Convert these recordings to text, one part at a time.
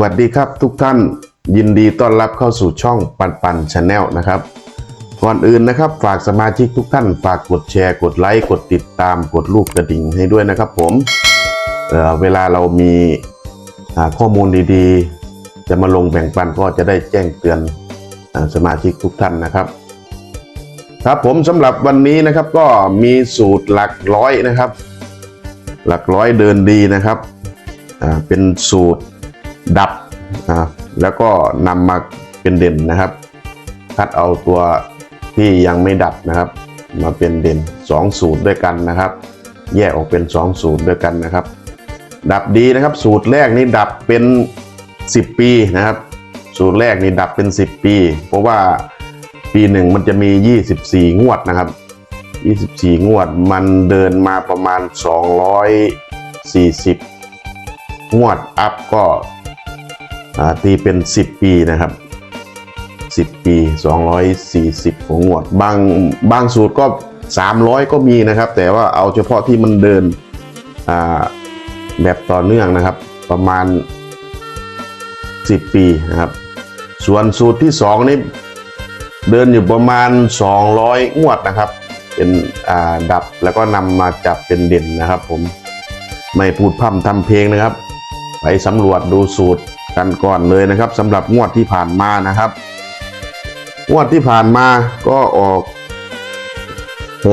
วัสดีครับทุกท่านยินดีต้อนรับเข้าสู่ช่องปันปันชาแนลนะครับ ก่อนอื่นนะครับ ฝากสมาชิกทุกท่าน ฝากกดแชร์กดไลค์กดติดตามกดรูปกระดิ่งให้ด้วยนะครับผมเเวลาเรามีข้อมูลดีๆ จะมาลงแบ่งปันก็จะได้แจ้งเตือนอสมาชิกทุกท่านนะครับ ครับผมสำหรับวันนี้นะครับก็มีสูตรหลักร้อยนะครับ หลักร้อยเดินดีนะครับเป็นสูตร ดับอ่าแล้วก็นำมาเป็นเด่นนะครับ คัดเอาตัวที่ยังไม่ดับนะครับ มาเป็นเด่น2สูตรด้วยกันนะครับ แยกออกเป็น 2 สูตรด้วยกันนะครับ ดับดีนะครับ สูตรแรกนี่ดับเป็น 10 ปีนะครับ สูตรแรกนี่ดับเป็น 10 ปี เพราะว่าปีหนึ่งมันจะมี 24 งวดนะครับ 24 งวดมันเดินมาประมาณ 240 งวดอัพก็ ตีเป็น 10 ปีนะครับ 10 ปี 240ของงวด บางบางสูตรก็ 300 ก็มีนะครับ แต่ว่าเอาเฉพาะที่มันเดินอ่าแบบต่อเนื่องนะครับ ประมาณ 10 ปีนะครับ ส่วนสูตรที่ 2 นี่เดินอยู่ประมาณ 200 งวดนะครับ เป็นอ่าดับแล้วก็นำมาจับเป็นเด่นนะครับ ผมไม่พูดพร่ำทำเพลงนะครับ ไปสำรวจดูสูตร กันก่อนเลยนะครับสำหรับงวดที่ผ่านมานะครับ งวดที่ผ่านมาก็ออก 6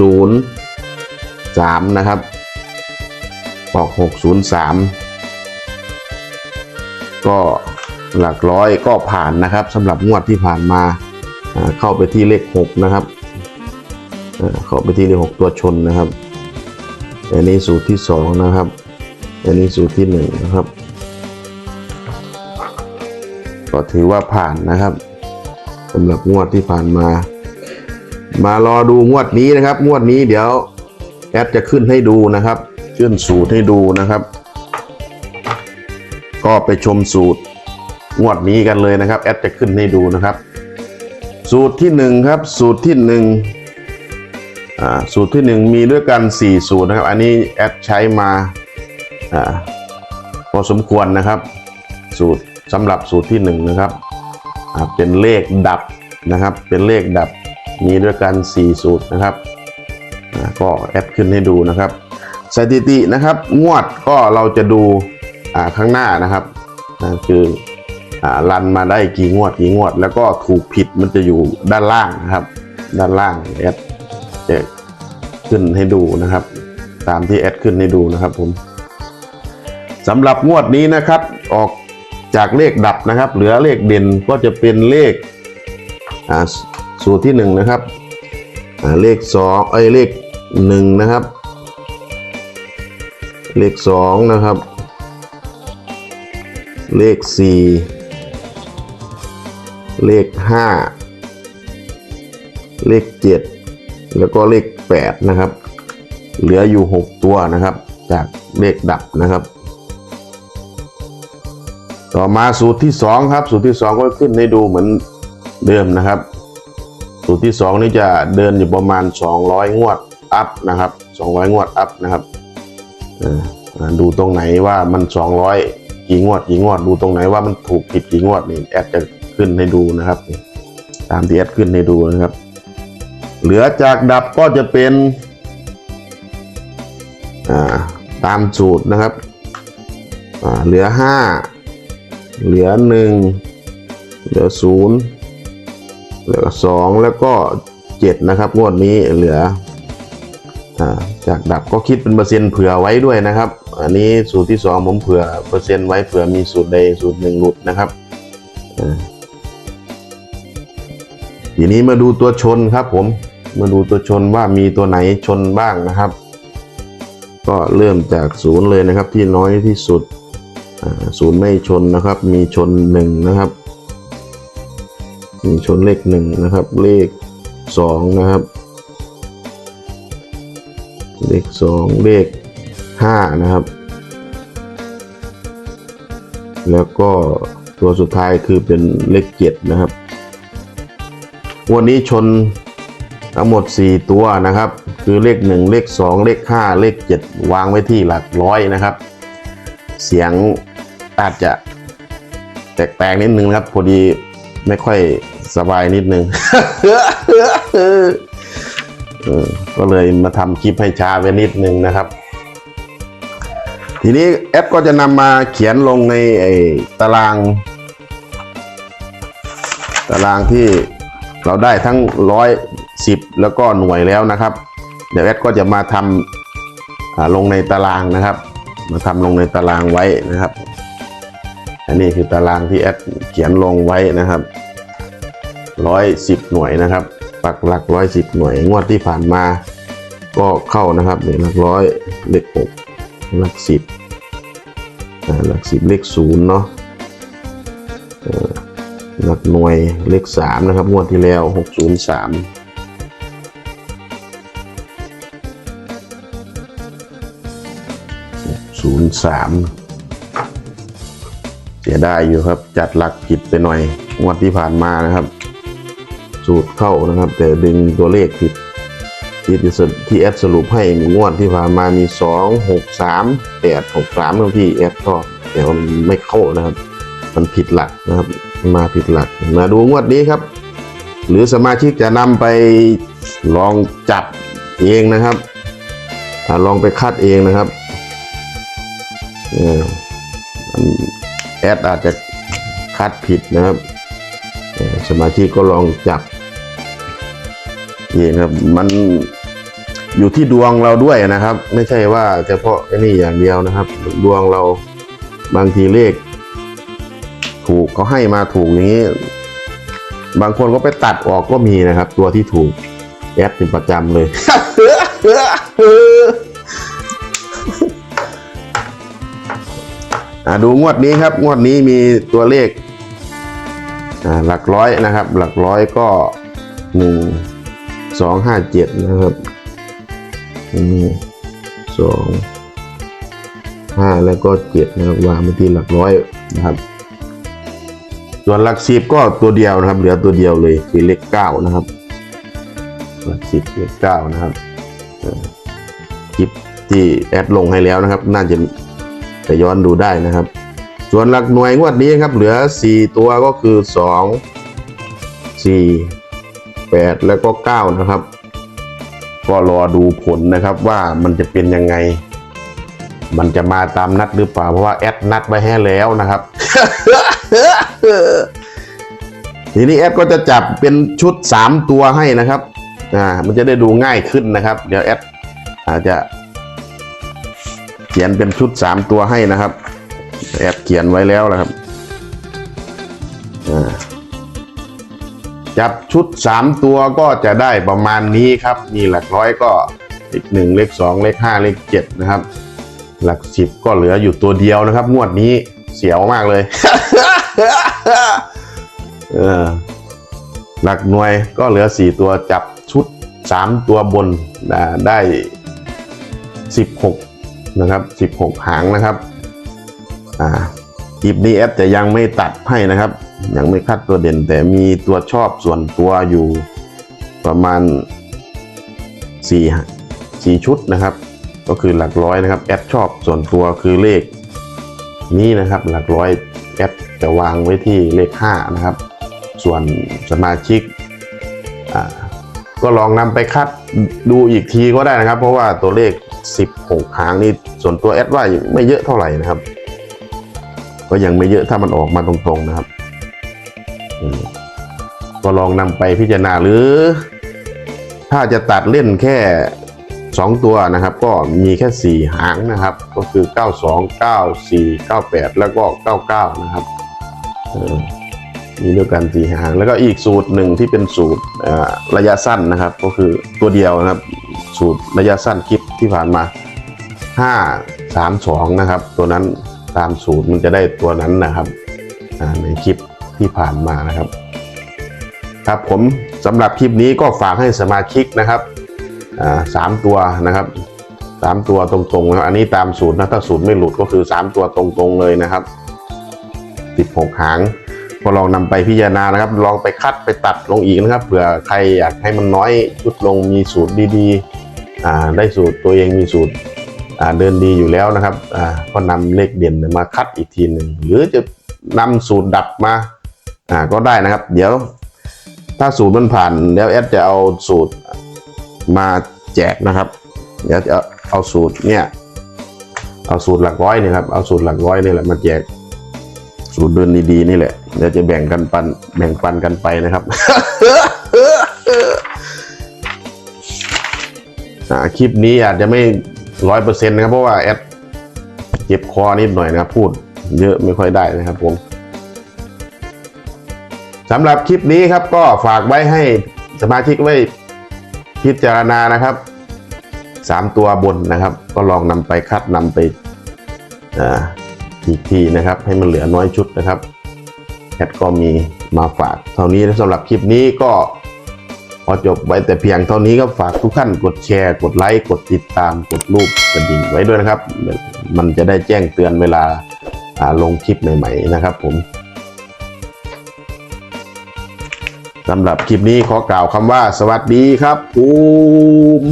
0 3 นะครับ ออก 6 0 3 ก็หลักร้อยก็ผ่านนะครับสำหรับงวดที่ผ่านมาเข้าไปที่เลข 6 นะครับเข้าไปที่เลข 6 ตัวชนนะครับอันนี้สูตรที่ 2 นะครับอันนี้สูตรที่ 1 นะครับ ก็ถือว่าผ่านนะครับสำหรับงวดที่ผ่านมา มารอดูงวดนี้นะครับ งวดนี้เดี๋ยวแอดจะขึ้นให้ดูนะครับ ขึ้นสูตรให้ดูนะครับ ก็ไปชมสูตรงวดนี้กันเลยนะครับ แอดจะขึ้นให้ดูนะครับ สูตรที่หนึ่งครับ สูตรที่หนึ่งอ่าสูตรที่หนึ่งมีด้วยกัน 4 สูตรนะครับ อันนี้แอดใช้มาอ่าพอสมควรนะครับ สูตร สำหรับสูตรที่หนึ่งนะครับเป็นเลขดับนะครับ เป็นเลขดับมีด้วยกัน 4 สูตรนะครับก็แอดขึ้นให้ดูนะครับ สถิตินะครับงวดก็เราจะดูข้างหน้านะครับคือรันมาได้กี่งวดกี่งวด แล้วก็ถูกผิดมันจะอยู่ด้านล่างนะครับ ด้านล่างแอดจะขึ้นให้ดูนะครับ ตามที่แอดขึ้นให้ดูนะครับผมสำหรับงวดนี้นะครับออก จากเลขดับนะครับ เหลือเลขเด่นก็จะเป็นเลขสูตรที่หนึ่งนะครับเลขสองเอ้ยเลขหนึ่งนะครับ เลขสองนะครับ เลขสี่เลขห้าเลขเจ็ดแล้วก็เลขแปดนะครับ เหลืออยู่หกตัวนะครับ จากเลขดับนะครับ ต่อมาสูตรที่สองครับ สูตรที่สองก็ขึ้นให้ดูเหมือนเดิมนะครับ สูตรที่สองนี่จะเดินอยู่ประมาณ 200 งวดอัพนะครับ 200 งวดอัพนะครับดูตรงไหนว่ามัน 200 กี่งวดกี่งวด ดูตรงไหนว่ามันถูกผิดกี่งวดนี่แอดจะขึ้นให้ดูนะครับตามที่แอดขึ้นให้ดูนะครับ เหลือจากดับก็จะเป็นาตามสูตรนะครับเหลือ 5 เหลือ1เหลือ0เหลือ2แล้วก็7นะครับ งวดนี้เหลือจากดับก็คิดเป็นเปอร์เซ็นต์เผื่อไว้ด้วยนะครับ อันนี้สูตรที่2ผมเผื่อเปอร์เซ็นต์ไว้เผื่อมีสูตรใดสูตรหนึ่งหลุดนะครับทีนี้มาดูตัวชนครับผมมาดูตัวชนว่ามีตัวไหนชนบ้างนะครับ ก็เริ่มจากศูนย์เลยนะครับที่น้อยที่สุด ศูนย์ไม่ชนนะครับ มีชนหนึ่งนะครับ มีชนเลขหนึ่งนะครับ เลขสองนะครับ เลขสองเลขห้านะครับ แล้วก็ตัวสุดท้ายคือเป็นเลขเจ็ดนะครับ วันนี้ชนทั้งหมด 4 ตัวนะครับ คือเลข 1 เลข 2 เลข 5 เลข 7 วางไว้ที่หลักร้อยนะครับ เสียง อาจจะแปลกๆนิดนึงนะครับพอดีไม่ค่อยสบายนิดนึงก็เลยมาทำคลิปให้ช้าไปนิดนึงนะครับ ทีนี้แอปก็จะนำมาเขียนลงในตาราง ตารางที่เราได้ทั้งร้อยสิบแล้วก็หน่วยแล้วนะครับ เดี๋ยวแอดก็จะมาทำลงในตารางนะครับ มาทำลงในตารางไว้นะครับ อันนี้คือตารางที่แอดเขียนลงไว้นะครับร้อยสิบหน่วยนะครับ ปักหลักร้อยสิบหน่วย งวดที่ผ่านมา ก็เข้านะครับเนี่ยหลักร้อยเลขหกหลักสิบหลักสิบเลขศูนย์เนาะหลักหน่วยเลขสามนะครับ งวดที่แล้วหกศูนย์สามศูนย์สาม เสียได้อยู่ครับ จัดหลักผิดไปหน่อยงวดที่ผ่านมานะครับ สูตรเข้านะครับ แต่ดึงตัวเลขผิดที่ที่แอดสรุปให้งวดที่ผ่านมามีสองหกสามแปดหกสามบางที่แอดก็แต่ว่ามันไม่เข้านะครับ มันผิดหลักนะครับ มาผิดหลัก มาดูงวดนี้ครับ หรือสมาชิกจะนำไปลองจับเองนะครับลองไปคัดเองนะครับเออ แอดอาจจะคัดผิดนะครับ สมาชิกก็ลองจับเองครับมันอยู่ที่ดวงเราด้วยนะครับ ไม่ใช่ว่าเฉพาะไอ้นี่อย่างเดียวนะครับ ดวงเราบางทีเลข ถูกเขาให้มาถูกอย่างนี้ บางคนก็ไปตัดออกก็มีนะครับ ตัวที่ถูกแอดเป็นประจำเลย ดูงวดนี้ครับ งวดนี้มีตัวเลขหลักร้อยนะครับ หลักร้อยก็หนึ่งสองห้าเจ็ดนะครับหนึ่งสองห้าแล้วก็เจ็ดนะครับวางไปที่หลักร้อยนะครับส่วนหลักสิบก็ตัวเดียวนะครับ เหลือตัวเดียวเลยคือเลขเก้านะครับ หลักสิบเลขเก้านะครับคลิปที่แอดลงให้แล้วนะครับ น่าจะ ไปย้อนดูได้นะครับ ส่วนหลักหน่วยงวดนี้ครับเหลือ 4 ตัวก็คือ 2 4 8 แล้วก็ 9 นะครับ ก็รอดูผลนะครับว่ามันจะเป็นยังไง มันจะมาตามนัดหรือเปล่า เพราะว่าแอดนัดไว้ให้แล้วนะครับทีนี้แอดก็จะจับเป็นชุด 3 ตัวให้นะครับ อ่า มันจะได้ดูง่ายขึ้นนะครับ เดี๋ยวแอดอาจจะ ขียนเป็นชุด3ตัวให้นะครับ แอดเขียนไว้แล้วนะครับจับชุด3ตัวก็จะได้ประมาณนี้ครับมีหลักร้อยก็เลขหนึ่งเลขสองเลขห้าเลขเจ็ดนะครับ หลักสิบก็เหลืออยู่ตัวเดียวนะครับ งวดนี้เสียวมากเลยเออหลักหน่วยก็เหลือ4ตัวจับชุด3ตัวบนอ่าได้16 นะครับ 16 หางนะครับอ่าคลิปนี้แอดจะยังไม่ตัดให้นะครับ ยังไม่คัดตัวเด่น แต่มีตัวชอบส่วนตัวอยู่ประมาณ4 4ชุดนะครับ ก็คือหลักร้อยนะครับแอดชอบส่วนตัวคือเลข นี้นะครับหลักร้อยแอดจะวางไว้ที่เลข5นะครับ ส่วนสมาชิกอ่าก็ลองนำไปคัดดูอีกทีก็ได้นะครับ เพราะว่าตัวเลข 16 หางนี่ส่วนตัวแอดว่าไม่เยอะเท่าไหร่นะครับ ก็ยังไม่เยอะถ้ามันออกมาตรงๆนะครับ ก็ลองนำไปพิจารณาหรือ ถ้าจะตัดเล่นแค่ 2 ตัวนะครับ ก็มีแค่ 4 หางนะครับ ก็คือ 92 94 98 แล้วก็ 99 นะครับมีด้วยกันสี่หางแล้วก็อีกสูตรหนึ่งที่เป็นสูตรระยะสั้นนะครับ ก็คือตัวเดียวนะครับ สูตรระยะสั้นคลิป ที่ผ่านมาห้าสามสองนะครับ ตัวนั้นตามสูตรมันจะได้ตัวนั้นนะครับในคลิปที่ผ่านมานะครับ ครับผมสำหรับคลิปนี้ก็ฝากให้สมาชิกนะครับสามตัวนะครับสามตัวตรงๆนะครับอันนี้ตามสูตรนะถ้าสูตรไม่หลุดก็คือสามตัวตรงๆเลยนะครับสิบหกหางก็ลองนำไปพิจารณานะครับ ลองไปคัดไปตัดลงอีกนะครับเผื่อใครอยากให้มันน้อยชุดลงมีสูตรดีๆ ได้สูตรตัวเองมีสูตรเดินดีอยู่แล้วนะครับก็นำเลขเด่นมาคัดอีกทีหนึ่งหรือจะนำสูตรดับมาก็ได้นะครับ เดี๋ยวถ้าสูตรมันผ่านแล้วแอดจะเอาสูตรมาแจกนะครับ เดี๋ยวจะเอาสูตรเนี่ยเอาสูตรหลักร้อยนี่ครับเอาสูตรหลักร้อยนี่แหละมาแจกสูตรเดินดีๆนี่แหละเดี๋ยวจะแบ่งกันปันแบ่งปันกันไปนะครับ คลิปนี้อาจจะไม่ร้อยเปอร์เซ็นต์นะครับ เพราะว่าแอดเจ็บคอนิดหน่อยนะครับ พูดเยอะไม่ค่อยได้นะครับผมสำหรับคลิปนี้ครับก็ฝากไว้ให้สมาชิกไว้พิจารณานะครับสามตัวบนนะครับ ก็ลองนำไปคัดนำไปอ,อีกทีนะครับ ให้มันเหลือน้อยชุดนะครับแอดก็มีมาฝาก เท่านี้สำหรับคลิปนี้ก็ พอจบไว้แต่เพียงเท่านี้ก็ฝากทุกท่านกดแชร์ กดไลค์ กดติดตาม กดรูปกระดิ่งไว้ด้วยนะครับ มันจะได้แจ้งเตือนเวลาลงคลิปใหม่ ๆ นะครับผมสำหรับคลิปนี้ขอกล่าวคำว่าสวัสดีครับภูม